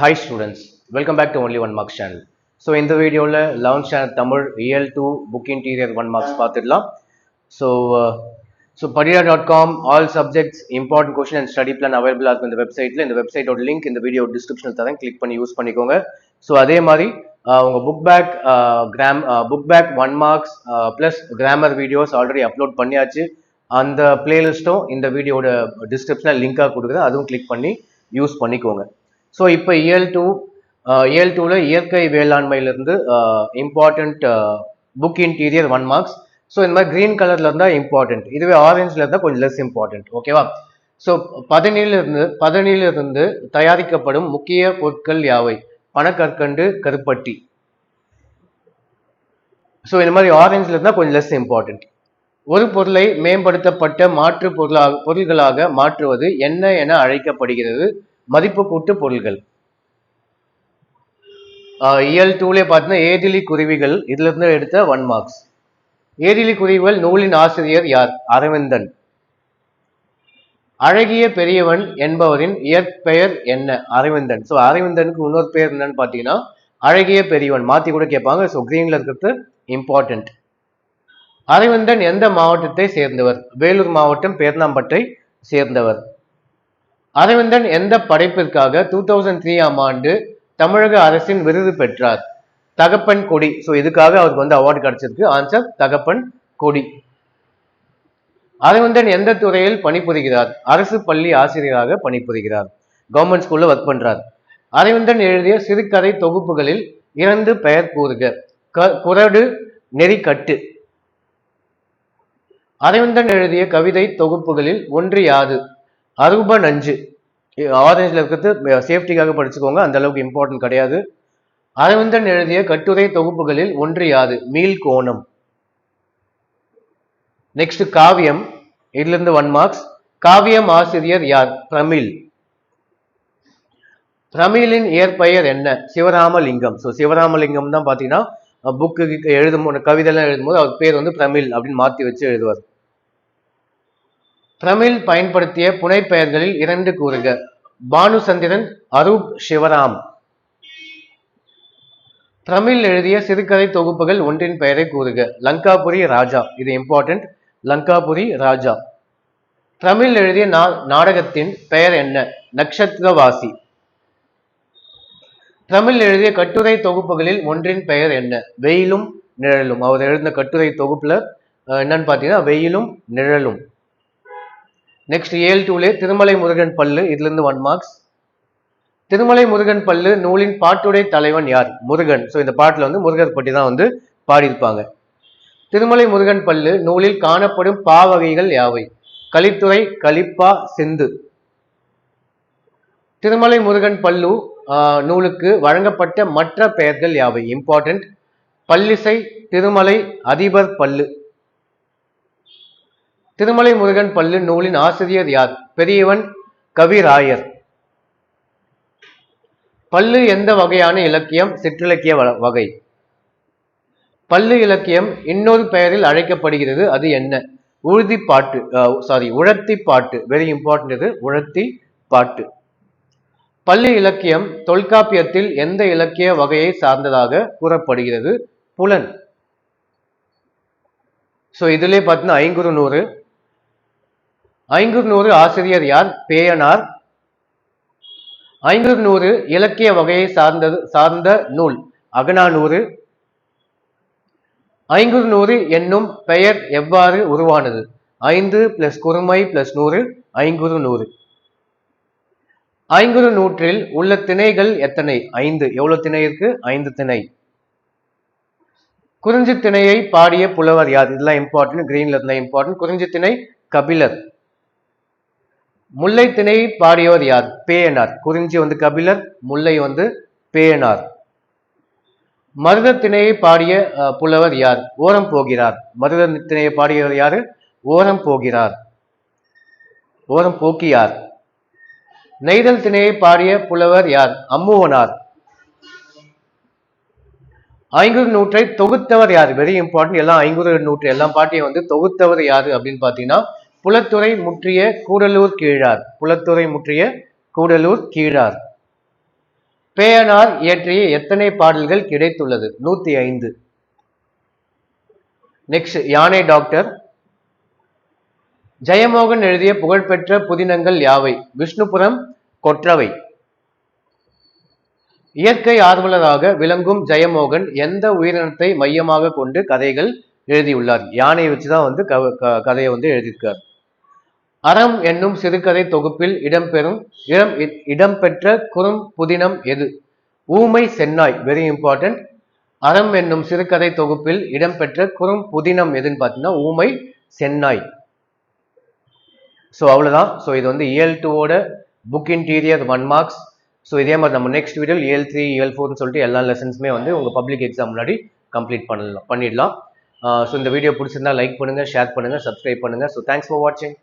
Hi students welcome back to only one marks channel so இந்த வீடியோவில் eleventh standard Tamil இயல் two book interior one marks பார்த்துடலாம். So so Padiya dot com all subjects important question and study plan அவைலபிளாக இருக்கும் இந்த வெப்சைட்டில் இந்த வெப்சைட்டோட லிங்க் இந்த வீடியோ டிஸ்கிரிப்ஷனில் தரேன். கிளிக் பண்ணி யூஸ் பண்ணிக்கோங்க. ஸோ அதே மாதிரி உங்கள் book back gram book back one marks plus grammar videos already upload பண்ணியாச்சு. அந்த பிளேலிஸ்ட்டும் இந்த வீடியோட டிஸ்கிரிப்ஷனில் லிங்காக கொடுக்குறேன் அதுவும் கிளிக் பண்ணி யூஸ் பண்ணிக்கோங்க. ஸோ இப்போ இயல் டூ இயல் டூவில் இயற்கை வேளாண்மையிலேருந்து important book interior one marks so இந்த மாதிரி க்ரீன் கலரில் இருந்தால் இம்பார்ட்டன்ட் இதுவே ஆரஞ்சில் இருந்தால் கொஞ்சம் லெஸ் இம்பார்ட்டன்ட் ஓகேவா ஸோ பதினிலிருந்து பதினிலிருந்து தயாரிக்கப்படும் முக்கிய பொருட்கள் யாவை? பணக்கற்கண்டு கருப்பட்டி. ஸோ இந்த மாதிரி ஆரஞ்சில் இருந்தால் கொஞ்சம் லெஸ் இம்பார்ட்டன்ட் ஒரு பொருளை மேம்படுத்தப்பட்ட மாற்று பொருளாக பொருள்களாக மாற்றுவது என்ன என அழைக்கப்படுகிறது? மதிப்பு கூட்டு பொருள்கள். இயல் டூலே பார்த்தீங்கன்னா ஏதிலி குருவிகள் இதுல இருந்து எடுத்த ஒன் மார்க்ஸ் ஏதிலி குருவிகள் நூலின் ஆசிரியர் யார்? அரவிந்தன். அழகிய பெரியவன் என்பவரின் இயற்பெயர் என்ன? அரவிந்தன். ஸோ அரவிந்தனுக்கு இன்னொரு பேர் என்னன்னு பார்த்தீங்கன்னா அழகிய பெரியவன். மாத்தி கூட கேட்பாங்க ஸோ கிரீன்ல இருக்கிறது இம்பார்ட்டன்ட் அரவிந்தன் எந்த மாவட்டத்தை சேர்ந்தவர்? வேலூர் மாவட்டம் பேர்ணாம்பட்டை சேர்ந்தவர். அரவிந்தன் எந்த படைப்பிற்காக டூ தௌசண்ட் த்ரீ ஆம் ஆண்டு தமிழக அரசின் விருது பெற்றார்? தகப்பன் கொடி. ஸோ இதுக்காக அவருக்கு வந்து அவார்டு கிடைச்சிருக்கு. ஆன்சர் தகப்பன் கொடி. அரவிந்தன் எந்த துறையில் பணிபுரிகிறார்? அரசு பள்ளி ஆசிரியராக பணிபுரிகிறார். கவர்மெண்ட் ஸ்கூல்ல ஒர்க் பண்றார். அரவிந்தன் எழுதிய சிறுகதை தொகுப்புகளில் இரண்டு பெயர் கூறுக. க- குறடு நெறிக்கட்டு அரவிந்தன் எழுதிய கவிதை தொகுப்புகளில் ஒன்று யாது? அருபன் அஞ்சு. ஆரஞ்சில் இருக்கிறது சேஃப்டிக்காக படிச்சுக்கோங்க அந்த அளவுக்கு இம்பார்ட்டன்ட் கிடையாது. அரவிந்தன் எழுதிய கட்டுரை தொகுப்புகளில் ஒன்று யாது? மீள் கோணம். நெக்ஸ்ட் காவியம். இதுலேருந்து ஒன் மார்க்ஸ் காவியம் ஆசிரியர் யார்? பிரமிழ் பிரமிழின் இயற்பெயர் என்ன? சிவராமலிங்கம். ஸோ சிவராமலிங்கம் தான் பார்த்தீங்கன்னா புக்கு எழுதும் போது கவிதைலாம் எழுதும்போது அவர் பேர் வந்து பிரமிழ் அப்படின்னு மாற்றி வச்சு எழுதுவார். தமிழ் பயன்படுத்திய புனைப்பெயர்களில் இரண்டு கூறுக. பானுசந்திரன் அரூப் சிவராம். தமிழ் எழுதிய சிறுகதை தொகுப்புகள் ஒன்றின் பெயரை கூறுக. லங்காபுரி ராஜா. இது இம்பார்ட்டன்ட் லங்காபுரி ராஜா. தமிழ் எழுதிய நா- நாடகத்தின் பெயர் என்ன? நட்சத்திரவாசி தமிழ் எழுதிய கட்டுரை தொகுப்புகளில் ஒன்றின் பெயர் என்ன? வெயிலும் நிழலும். அவர் எழுதின கட்டுரை தொகுப்புல என்னன்னு பார்த்தீங்கன்னா வெயிலும் நிழலும். நெக்ஸ்ட் ஏழு டூலே திருமலை முருகன் பல்லு இதுல இருந்து ஒன் மார்க்ஸ் திருமலை முருகன் பல்லு நூலின் பாட்டுடை தலைவன் யார்? முருகன். ஸோ இந்த பாட்டில் வந்து முருகர் பற்றி தான் வந்து பாடியிருப்பாங்க. திருமலை முருகன் பல்லு நூலில் காணப்படும் பாவகைகள் யாவை? கலித்துறை கலிப்பா சிந்து. திருமலை முருகன் பல்லு நூலுக்கு வழங்கப்பட்ட மற்ற பெயர்கள் யாவை? இம்பார்ட்டன்ட் பல்லிசை திருமலை அதிபர் பல்லு. திருமலை முருகன் பல்லு நூலின் ஆசிரியர் யார்? பெரியவன் கவிராயர். பல்லு எந்த வகையான இலக்கியம்? சிற்றிலக்கிய வகை. பல்லு இலக்கியம் இன்னொரு பெயரில் அழைக்கப்படுகிறது. அது என்ன? உழுதி பாட்டு சாரி உழத்தி பாட்டு வெரி இம்பார்ட்டன்ட் இது. உழத்தி பாட்டு பள்ளி இலக்கியம் தொல்காப்பியத்தில் எந்த இலக்கிய வகையை சார்ந்ததாக கூறப்படுகிறது? புலன். ஸோ இதுலேயே பார்த்தீங்கன்னா ஐங்குறு நூறு ஐங்குறு ஆசிரியர் யார்? பேயனார். ஐங்குறு இலக்கிய வகையை சார்ந்தது சார்ந்த நூல் அகனானூறு ஐங்குறு என்னும் பெயர் எவ்வாறு உருவானது? ஐந்து பிளஸ் குறுமை பிளஸ் நூறு ஐங்குறு நூறு ஐங்குறு நூற்றில் உள்ள திணைகள் எத்தனை? ஐந்து. எவ்வளவு திணை இருக்கு? ஐந்து திணை. குறிஞ்சி திணையை பாடிய புலவர் யார்? இதெல்லாம் இம்பார்ட்டன்ட் கிரீன்ல இருந்தா இம்பார்ட்டன்ட் குறிஞ்சி திணை கபிலர். முல்லை திணை பாடியவர் யார்? பேயனார். குறிஞ்சி வந்து கபிலர் முல்லை வந்து பேயனார். மருத திணையை பாடிய புலவர் யார்? ஓரம் போகிறார். மருத திணையை பாடியவர் யாரு? ஓரம் போகிறார். ஓரம் போக்கியார். நெய்தல் திணையை பாடிய புலவர் யார்? அம்முவனார். ஐங்குறு நூற்றை தொகுத்தவர் யார்? வெரி இம்பார்ட்டன்ட் எல்லாம் ஐங்குறு நூற்று எல்லாம் பாட்டியும் வந்து தொகுத்தவர் யாரு அப்படின்னு பார்த்தீங்கன்னா புலத்துறை முற்றிய கூடலூர் கீழார். புலத்துறை முற்றிய கூடலூர் கீழார். பேயனார் இயற்றிய எத்தனை பாடல்கள் கிடைத்துள்ளது? நூத்தி ஐந்து. நெக்ஸ்ட் யானை டாக்டர் ஜெயமோகன் எழுதிய புகழ்பெற்ற புதினங்கள் யாவை? விஷ்ணுபுரம் கொற்றவை. இயற்கை ஆர்வலராக விளங்கும் ஜெயமோகன் எந்த உயிரினத்தை மையமாக கொண்டு கதைகள் எழுதியுள்ளார்? யானையை வச்சுதான் வந்து க- கதையை வந்து எழுதியிருக்கார். அறம் என்னும் சிறுகதை தொகுப்பில் இடம்பெறும் இடம் இ- இடம்பெற்ற குறும் புதினம் எது? ஊமை சென்னாய் வெரி இம்பார்ட்டன்ட் அறம் என்னும் சிறுகதை தொகுப்பில் இடம்பெற்ற குறும் புதினம் எதுன்னு பார்த்தீங்கன்னா ஊமை சென்னாய். ஸோ அவ்வளோதான் ஸோ இது வந்து இயல் டூவோட book interior one marks so இதே மாதிரி நம்ம நெக்ஸ்ட் வீடியோவில் இயல் த்ரீ இயல் ஃபோர்னு சொல்லிட்டு எல்லா லெசன்ஸுமே வந்து உங்கள் பப்ளிக் எக்ஸாம் முன்னாடி கம்ப்ளீட் பண்ணலாம் பண்ணிடலாம். ஸோ இந்த வீடியோ பிடிச்சிருந்தா லைக் பண்ணுங்கள் ஷேர் பண்ணுங்கள் சப்ஸ்கிரைப் பண்ணுங்கள் ஸோ தேங்க்ஸ் ஃபார் வாட்சிங்